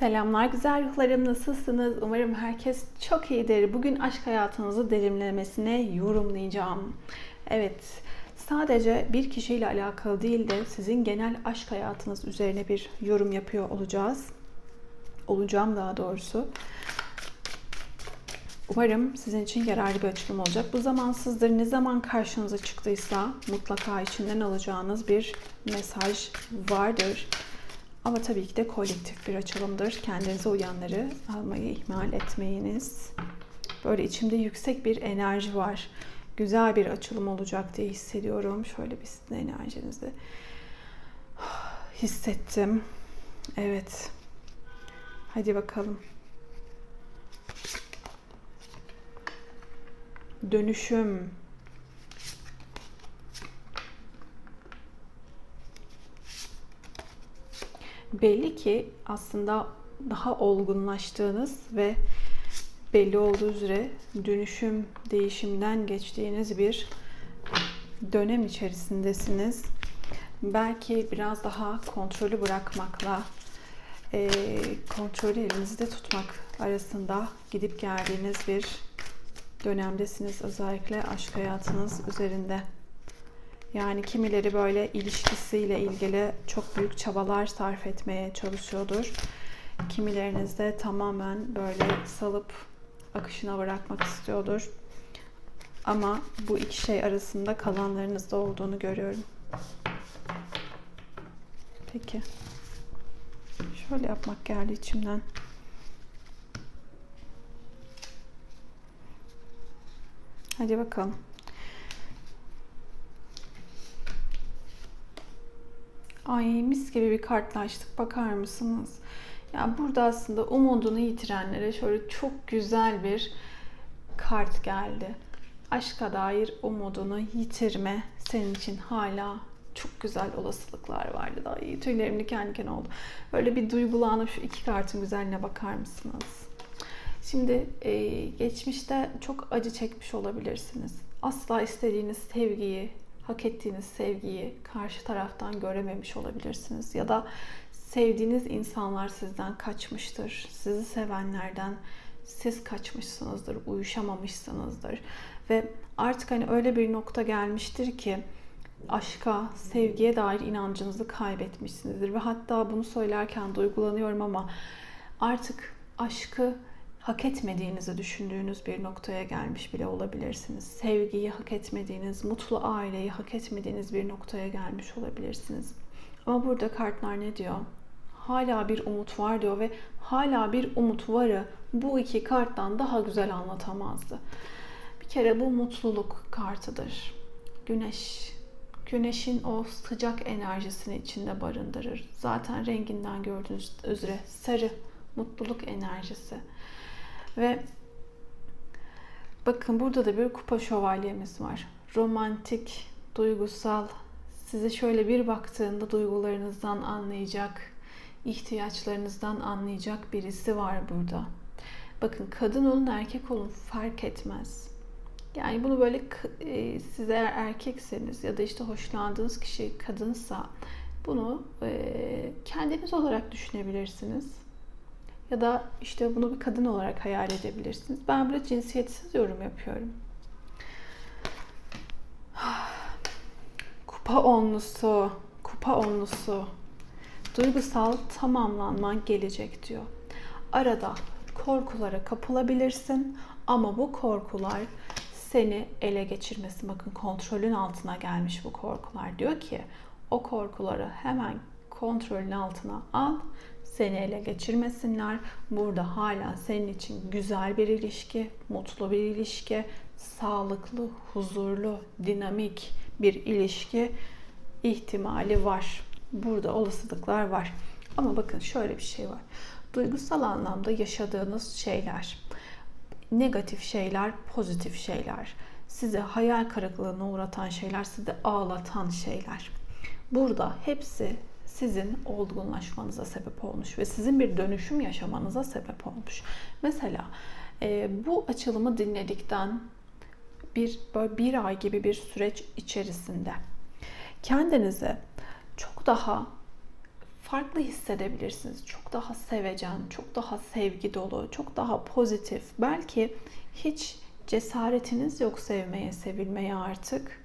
Selamlar güzel ruhlarım nasılsınız? Umarım herkes çok iyidir. Bugün aşk hayatınızı derinlemesine yorumlayacağım. Evet, sadece bir kişiyle alakalı değil de sizin genel aşk hayatınız üzerine bir yorum yapıyor olacağız. Olacağım daha doğrusu. Umarım sizin için yararlı bir açılım olacak. Bu zamansızdır. Ne zaman karşınıza çıktıysa mutlaka içinden alacağınız bir mesaj vardır. Ama tabii ki de kolektif bir açılımdır. Kendinize uyanları almayı ihmal etmeyiniz. Böyle içimde yüksek bir enerji var. Güzel bir açılım olacak diye hissediyorum. Şöyle bir sizin enerjinizi hissettim. Evet. Hadi bakalım. Dönüşüm. Belli ki aslında daha olgunlaştığınız ve belli olduğu üzere dönüşüm, değişimden geçtiğiniz bir dönem içerisindesiniz. Belki biraz daha kontrolü bırakmakla e, kontrolü elinizde tutmak arasında gidip geldiğiniz bir dönemdesiniz. Özellikle aşk hayatınız üzerinde. Yani kimileri böyle ilişkisiyle ilgili çok büyük çabalar sarf etmeye çalışıyordur. Kimileriniz de tamamen böyle salıp akışına bırakmak istiyordur. Ama bu iki şey arasında kalanlarınız da olduğunu görüyorum. Peki. Şöyle yapmak geldi içimden. Hadi bakalım. Ay mis gibi bir kartlaştık. Bakar mısınız? Ya burada aslında umudunu yitirenlere şöyle çok güzel bir kart geldi. Aşka dair umudunu yitirme senin için hala çok güzel olasılıklar vardı. Daha iyi tüylerim diken diken oldu. Böyle bir duygulanıp şu iki kartın güzelliğine bakar mısınız? Şimdi geçmişte çok acı çekmiş olabilirsiniz. Asla istediğiniz sevgiyi, hak ettiğiniz sevgiyi karşı taraftan görememiş olabilirsiniz. Ya da sevdiğiniz insanlar sizden kaçmıştır. Sizi sevenlerden siz kaçmışsınızdır, uyuşamamışsınızdır. Ve artık hani öyle bir nokta gelmiştir ki aşka, sevgiye dair inancınızı kaybetmişsinizdir. Ve hatta bunu söylerken duygulanıyorum ama artık aşkı hak etmediğinizi düşündüğünüz bir noktaya gelmiş bile olabilirsiniz. Sevgiyi hak etmediğiniz, mutlu aileyi hak etmediğiniz bir noktaya gelmiş olabilirsiniz. Ama burada kartlar ne diyor? Hala bir umut var diyor ve hala bir umut varı bu iki karttan daha güzel anlatamazdı. Bir kere bu mutluluk kartıdır. Güneş. Güneşin o sıcak enerjisini içinde barındırır. Zaten renginden gördüğünüz üzere sarı mutluluk enerjisi. Ve bakın burada da bir kupa şövalyemiz var. Romantik, duygusal, size şöyle bir baktığında duygularınızdan anlayacak, ihtiyaçlarınızdan anlayacak birisi var burada. Bakın kadın olun erkek olun fark etmez. Yani bunu böyle e, siz eğer erkekseniz ya da işte hoşlandığınız kişi kadınsa bunu e, kendiniz olarak düşünebilirsiniz ya da işte bunu bir kadın olarak hayal edebilirsiniz. Ben burada cinsiyetsiz yorum yapıyorum. Kupa onlusu, kupa onlusu. Duygusal tamamlanman gelecek diyor. Arada korkulara kapılabilirsin ama bu korkular seni ele geçirmesi. Bakın kontrolün altına gelmiş bu korkular. Diyor ki o korkuları hemen kontrolün altına al seni ele geçirmesinler. Burada hala senin için güzel bir ilişki, mutlu bir ilişki, sağlıklı, huzurlu, dinamik bir ilişki ihtimali var. Burada olasılıklar var. Ama bakın şöyle bir şey var. Duygusal anlamda yaşadığınız şeyler, negatif şeyler, pozitif şeyler, size hayal kırıklığına uğratan şeyler, sizi ağlatan şeyler. Burada hepsi sizin olgunlaşmanıza sebep olmuş ve sizin bir dönüşüm yaşamanıza sebep olmuş. Mesela e, bu açılımı dinledikten bir böyle bir ay gibi bir süreç içerisinde kendinizi çok daha farklı hissedebilirsiniz. Çok daha sevecen, çok daha sevgi dolu, çok daha pozitif. Belki hiç cesaretiniz yok sevmeye, sevilmeye artık.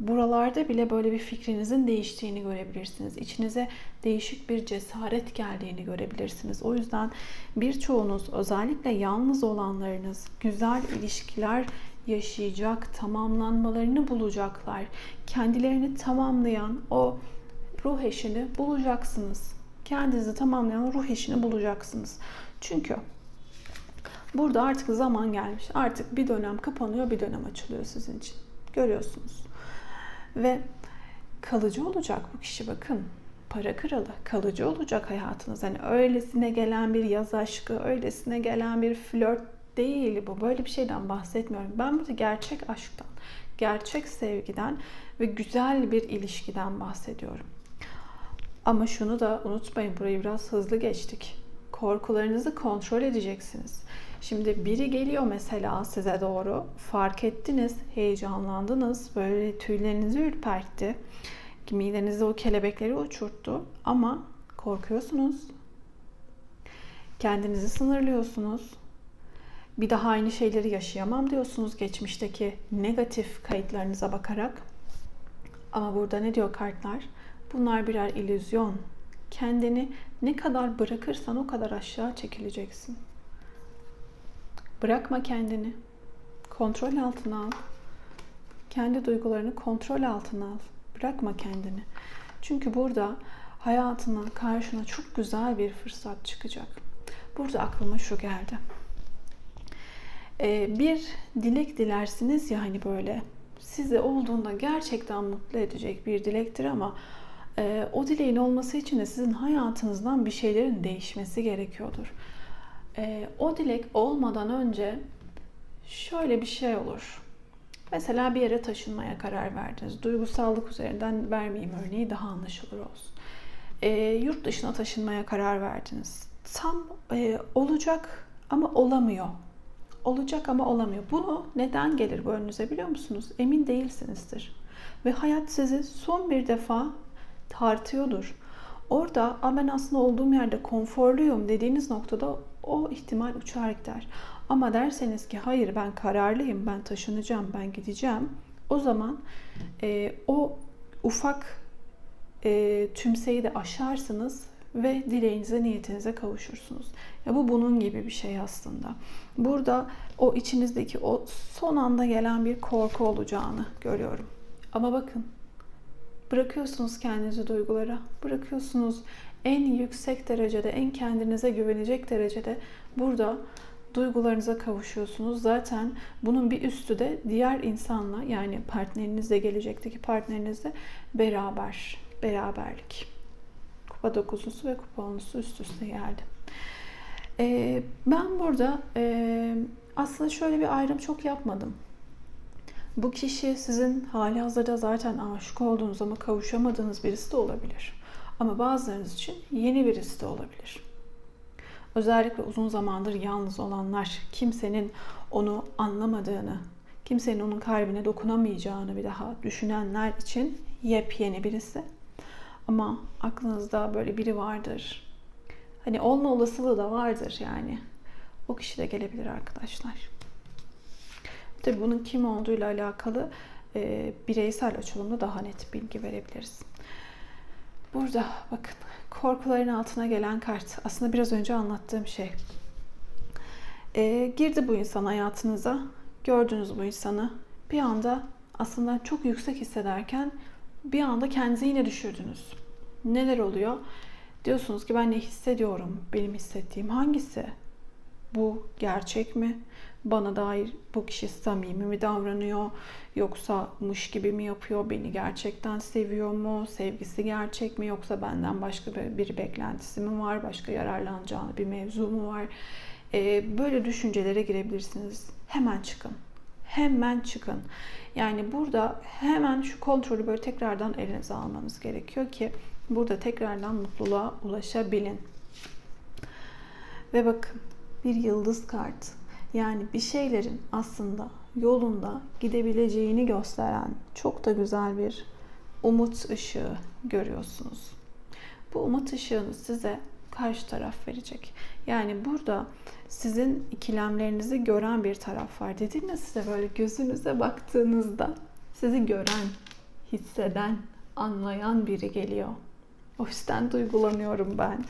Buralarda bile böyle bir fikrinizin değiştiğini görebilirsiniz. İçinize değişik bir cesaret geldiğini görebilirsiniz. O yüzden birçoğunuz özellikle yalnız olanlarınız güzel ilişkiler yaşayacak, tamamlanmalarını bulacaklar. Kendilerini tamamlayan o ruh eşini bulacaksınız. Kendinizi tamamlayan ruh eşini bulacaksınız. Çünkü burada artık zaman gelmiş. Artık bir dönem kapanıyor, bir dönem açılıyor sizin için. Görüyorsunuz. Ve kalıcı olacak bu kişi bakın. Para kralı kalıcı olacak hayatınız. Hani öylesine gelen bir yaz aşkı, öylesine gelen bir flört değil bu. Böyle bir şeyden bahsetmiyorum. Ben burada gerçek aşktan, gerçek sevgiden ve güzel bir ilişkiden bahsediyorum. Ama şunu da unutmayın burayı biraz hızlı geçtik. Korkularınızı kontrol edeceksiniz. Şimdi biri geliyor mesela size doğru. Fark ettiniz, heyecanlandınız. Böyle tüylerinizi ürpertti. Midenizde o kelebekleri uçurttu. Ama korkuyorsunuz. Kendinizi sınırlıyorsunuz. Bir daha aynı şeyleri yaşayamam diyorsunuz geçmişteki negatif kayıtlarınıza bakarak. Ama burada ne diyor kartlar? Bunlar birer illüzyon. Kendini ne kadar bırakırsan o kadar aşağı çekileceksin. Bırakma kendini. Kontrol altına al. Kendi duygularını kontrol altına al. Bırakma kendini. Çünkü burada hayatına, karşına çok güzel bir fırsat çıkacak. Burada aklıma şu geldi. Ee, bir dilek dilersiniz ya hani böyle sizi olduğunda gerçekten mutlu edecek bir dilektir ama e, o dileğin olması için de sizin hayatınızdan bir şeylerin değişmesi gerekiyordur. E, o dilek olmadan önce şöyle bir şey olur. Mesela bir yere taşınmaya karar verdiniz. Duygusallık üzerinden vermeyeyim örneği daha anlaşılır olsun. E, yurt dışına taşınmaya karar verdiniz. Tam e, olacak ama olamıyor. Olacak ama olamıyor. Bunu neden gelir bu önünüze biliyor musunuz? Emin değilsinizdir. Ve hayat sizi son bir defa tartıyordur. Orada ben aslında olduğum yerde konforluyum dediğiniz noktada o ihtimal uçar gider. Ama derseniz ki hayır ben kararlıyım, ben taşınacağım, ben gideceğim. O zaman e, o ufak e, tümseyi de aşarsınız ve dileğinize, niyetinize kavuşursunuz. Ya bu bunun gibi bir şey aslında. Burada o içinizdeki o son anda gelen bir korku olacağını görüyorum. Ama bakın Bırakıyorsunuz kendinizi duygulara. Bırakıyorsunuz en yüksek derecede, en kendinize güvenecek derecede burada duygularınıza kavuşuyorsunuz. Zaten bunun bir üstü de diğer insanla yani partnerinizle gelecekteki partnerinizle beraber, beraberlik. Kupa dokuzlusu ve kupa onlusu üst üste geldi. Ee, ben burada e, aslında şöyle bir ayrım çok yapmadım. Bu kişi sizin hali hazırda zaten aşık olduğunuz ama kavuşamadığınız birisi de olabilir. Ama bazılarınız için yeni birisi de olabilir. Özellikle uzun zamandır yalnız olanlar, kimsenin onu anlamadığını, kimsenin onun kalbine dokunamayacağını bir daha düşünenler için yepyeni birisi. Ama aklınızda böyle biri vardır. Hani olma olasılığı da vardır yani. O kişi de gelebilir arkadaşlar. Tabii bunun kim olduğuyla alakalı e, bireysel açılımda daha net bilgi verebiliriz. Burada bakın korkuların altına gelen kart. Aslında biraz önce anlattığım şey. E, girdi bu insan hayatınıza. Gördünüz bu insanı. Bir anda aslında çok yüksek hissederken bir anda kendinizi yine düşürdünüz. Neler oluyor? Diyorsunuz ki ben ne hissediyorum? Benim hissettiğim hangisi? Bu gerçek mi? Bana dair bu kişi samimi mi davranıyor yoksa mış gibi mi yapıyor beni gerçekten seviyor mu sevgisi gerçek mi yoksa benden başka bir beklentisi mi var başka yararlanacağını bir mevzu mu var? Ee, böyle düşüncelere girebilirsiniz. Hemen çıkın. Hemen çıkın. Yani burada hemen şu kontrolü böyle tekrardan elinize almanız gerekiyor ki burada tekrardan mutluluğa ulaşabilin. Ve bakın bir yıldız kartı yani bir şeylerin aslında yolunda gidebileceğini gösteren çok da güzel bir umut ışığı görüyorsunuz. Bu umut ışığını size karşı taraf verecek. Yani burada sizin ikilemlerinizi gören bir taraf var. Dedim ya size böyle gözünüze baktığınızda sizi gören, hisseden, anlayan biri geliyor. O yüzden duygulanıyorum ben.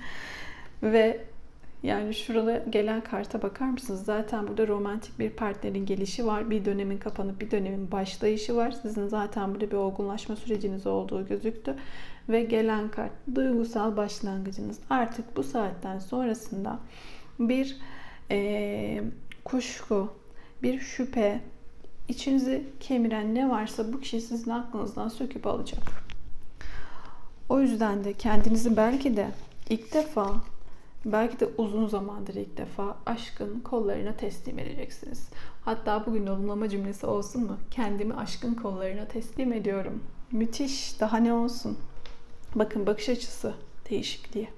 Ve yani şurada gelen karta bakar mısınız? Zaten burada romantik bir partnerin gelişi var. Bir dönemin kapanıp bir dönemin başlayışı var. Sizin zaten burada bir olgunlaşma süreciniz olduğu gözüktü. Ve gelen kart duygusal başlangıcınız. Artık bu saatten sonrasında bir e, kuşku, bir şüphe, içinizi kemiren ne varsa bu kişi sizin aklınızdan söküp alacak. O yüzden de kendinizi belki de ilk defa belki de uzun zamandır ilk defa aşkın kollarına teslim edeceksiniz. Hatta bugün olumlama cümlesi olsun mu? Kendimi aşkın kollarına teslim ediyorum. Müthiş. Daha ne olsun? Bakın bakış açısı değişikliği.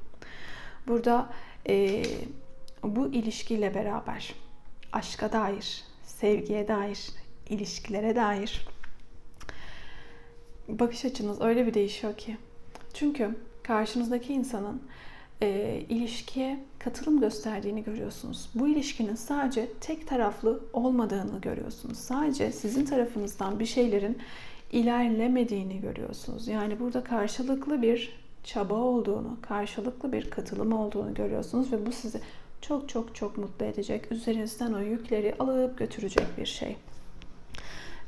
Burada e, bu ilişkiyle beraber aşka dair, sevgiye dair, ilişkilere dair bakış açınız öyle bir değişiyor ki. Çünkü karşınızdaki insanın e, ilişkiye katılım gösterdiğini görüyorsunuz. Bu ilişkinin sadece tek taraflı olmadığını görüyorsunuz. Sadece sizin tarafınızdan bir şeylerin ilerlemediğini görüyorsunuz. Yani burada karşılıklı bir çaba olduğunu, karşılıklı bir katılım olduğunu görüyorsunuz ve bu sizi çok çok çok mutlu edecek. Üzerinizden o yükleri alıp götürecek bir şey.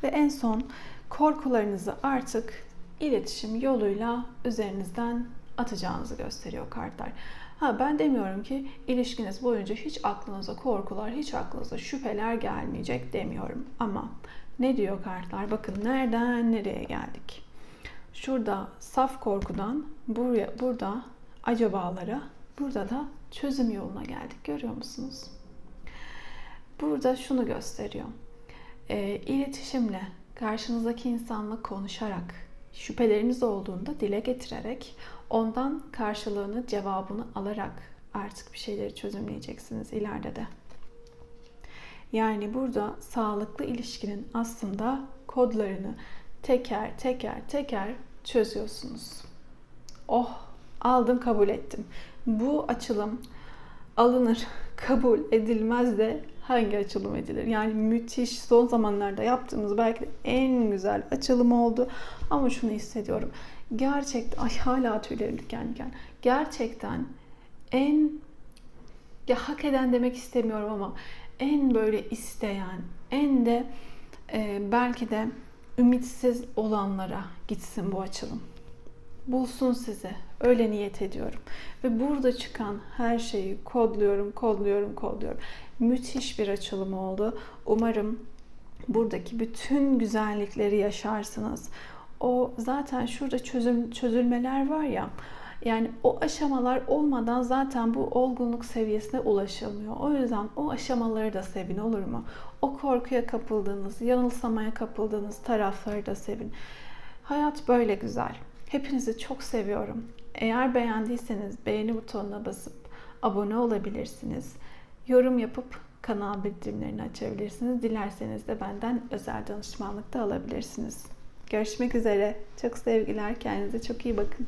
Ve en son korkularınızı artık iletişim yoluyla üzerinizden atacağınızı gösteriyor kartlar. Ha ben demiyorum ki ilişkiniz boyunca hiç aklınıza korkular, hiç aklınıza şüpheler gelmeyecek demiyorum. Ama ne diyor kartlar? Bakın nereden nereye geldik. Şurada saf korkudan buraya, burada acabalara, burada da çözüm yoluna geldik. Görüyor musunuz? Burada şunu gösteriyor. E, iletişimle, karşınızdaki insanla konuşarak, şüpheleriniz olduğunda dile getirerek, ondan karşılığını, cevabını alarak artık bir şeyleri çözümleyeceksiniz ileride de. Yani burada sağlıklı ilişkinin aslında kodlarını teker teker teker çözüyorsunuz. Oh aldım kabul ettim. Bu açılım alınır, kabul edilmez de hangi açılım edilir? Yani müthiş son zamanlarda yaptığımız belki de en güzel açılım oldu. Ama şunu hissediyorum. Gerçekten ay hala tüylerim diken diken. Gerçekten en ya hak eden demek istemiyorum ama en böyle isteyen, en de e, belki de ümitsiz olanlara gitsin bu açılım. Bulsun sizi. Öyle niyet ediyorum. Ve burada çıkan her şeyi kodluyorum, kodluyorum, kodluyorum. Müthiş bir açılım oldu. Umarım buradaki bütün güzellikleri yaşarsınız. O zaten şurada çözüm çözülmeler var ya. Yani o aşamalar olmadan zaten bu olgunluk seviyesine ulaşılmıyor. O yüzden o aşamaları da sevin olur mu? O korkuya kapıldığınız, yanılsamaya kapıldığınız tarafları da sevin. Hayat böyle güzel. Hepinizi çok seviyorum. Eğer beğendiyseniz beğeni butonuna basıp abone olabilirsiniz. Yorum yapıp kanal bildirimlerini açabilirsiniz. Dilerseniz de benden özel danışmanlık da alabilirsiniz. Görüşmek üzere. Çok sevgiler. Kendinize çok iyi bakın.